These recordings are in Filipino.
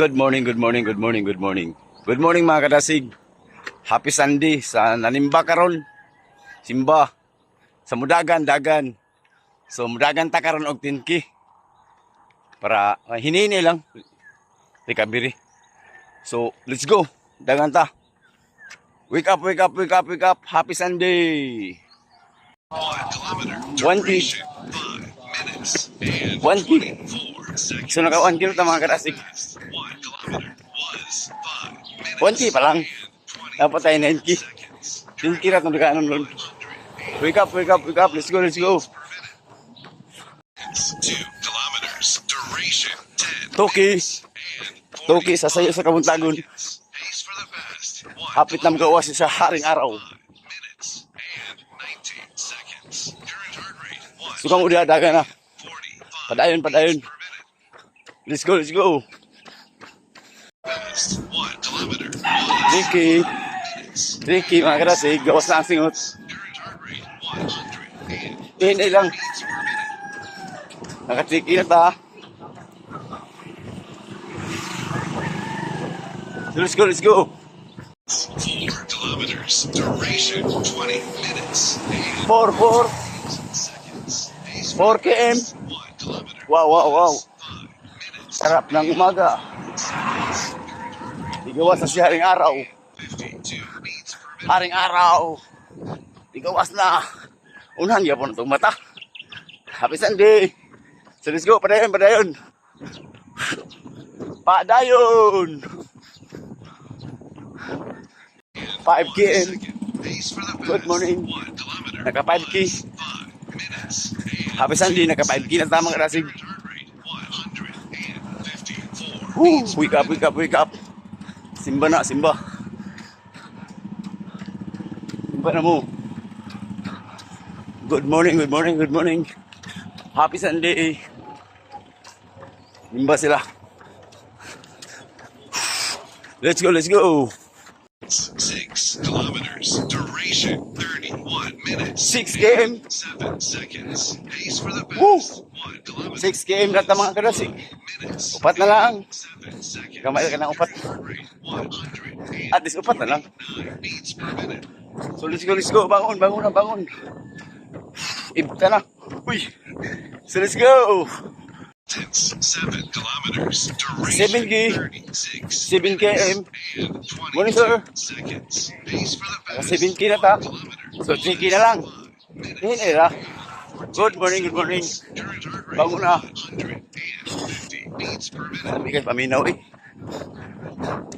Good morning, good morning, good morning, good morning. Good morning mga kadasig. Happy Sunday sa nanimba karon. Simba. Sa mudagan, dagan. So mudagan ta karon og tinki. Para uh, hinini lang. Recovery. So let's go. Dagan ta. Wake up, wake up, wake up, wake up. Happy Sunday. One K. One K. So naka 1 kilo ta mga kadasig. 1K pa lang. Dapat tayo 9K. 10K na itong dukaanon nun. Wake up, wake up, wake up. Let's go, let's go. Two kilometers. Duration 10. Toki. Toki, sasayo sa kabuntagon. Hapit na magawa siya sa haring araw. minutes and 19 seconds. Current heart rate one Sukang udah daga na. 45 Padayon, padayon. Let's go, let's go. Ricky. Ricky, mga karasig. Gawas na ang singot. Current heart rate 100 and Hinay lang. Nakatriki na ta. Let's go, let's go. Four kilometers. Duration 20 minutes and 4, 4, seconds. Pace 4 km. Wow, wow, wow. Sarap ng umaga. Igawas na si haring araw. 52 beats per minute. Haring araw. Igawas na. Unahan niya po na itong mata. Happy Sunday. So let's go. Padayon, padayon. Padayon. 5 km. Pace for the Good fast. morning. Naka 5K. Five minutes. And Happy Sunday. Naka 5K na tamang karasig. Heart rate 154. Woo! Wake up, wake up, wake up. Simba na, simba. Simba na mo. Good morning, good morning, good morning. Happy Sunday. Simba sila. Let's go, let's go. Six kilometers. Duration 31 minutes. 6 km. Seven seconds. Pace for the Woo! 6 km na tamang karasig. Upat na lang. Kamay ka ng upat. Heart rate 100 At least upat na lang. So let's go, let's go. Bangon, bangon na, bangon. Ibta na. Uy. So let's go. Tense. Seven kilometers. Seven Duration K. 36 7 km. and Morning, sir. 22 seconds. Pace for the Naka fast. 7 na ta. So 3 na lang. Hindi na. Good morning, good morning. Bangon na. 150 beats per minute. Sabi ka, paminaw eh.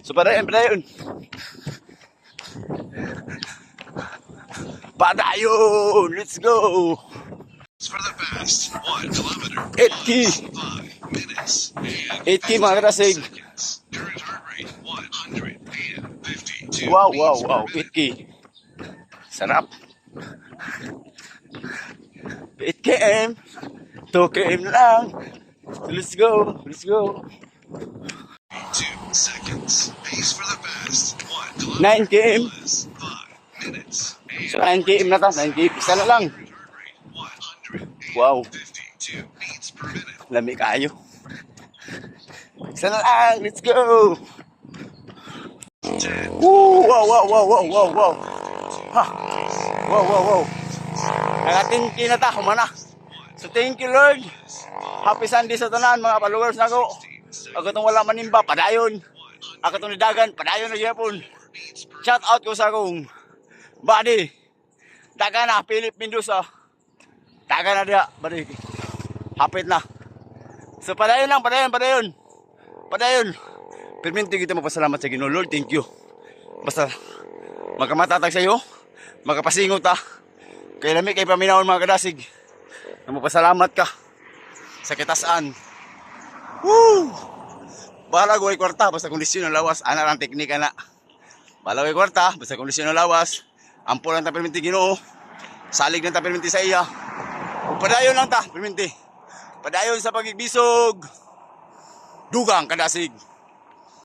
So padayon, padayon. Padayon! Let's go! For the fast, one kilometer. 8 key. Five minutes and 8 key mga rate 152 Wow, wow, wow. minute. 8 key. Sarap. 8 km. 2 km lang. Let's go. Let's go. Two seconds. Pace for the one 9 kilometer. km. Minutes So 9 km na ta. 9 km. Isa na lang. heart rate 152 Wow. beats per minute. Lami kayo. Isa na lang. Let's go. Woo! Wow, wow, wow, wow, wow, wow. Ha! Wow, wow, wow. Nakatingki na ta, humana. So thank you Lord. Happy Sunday sa tanan mga followers nako. Ako tong wala manimba, padayon. Ako tong nidagan, padayon na gyapon. Shout out ko sa akong buddy. Daga na, Philip Mendoza. Daga na dia, buddy. Hapit na. So padayon lang, padayon, padayon. Padayon. Perminti kita magpasalamat sa Ginoo. Lord, thank you. Basta magkamatatag sa iyo, magkapasingot ta. Kaya lami kay paminawon mga kadasig. Na magpasalamat ka sa kitasaan. Woo! Bahala ko ay kwarta, basta kondisyon ng lawas, ana lang teknika na. Bahala ko ay kwarta, basta kondisyon ng lawas, ampo lang ta ginoo, salig lang ta perminti sa iya. Padayon lang ta, perminti. Padayon sa pagigbisog. Dugang kadasig.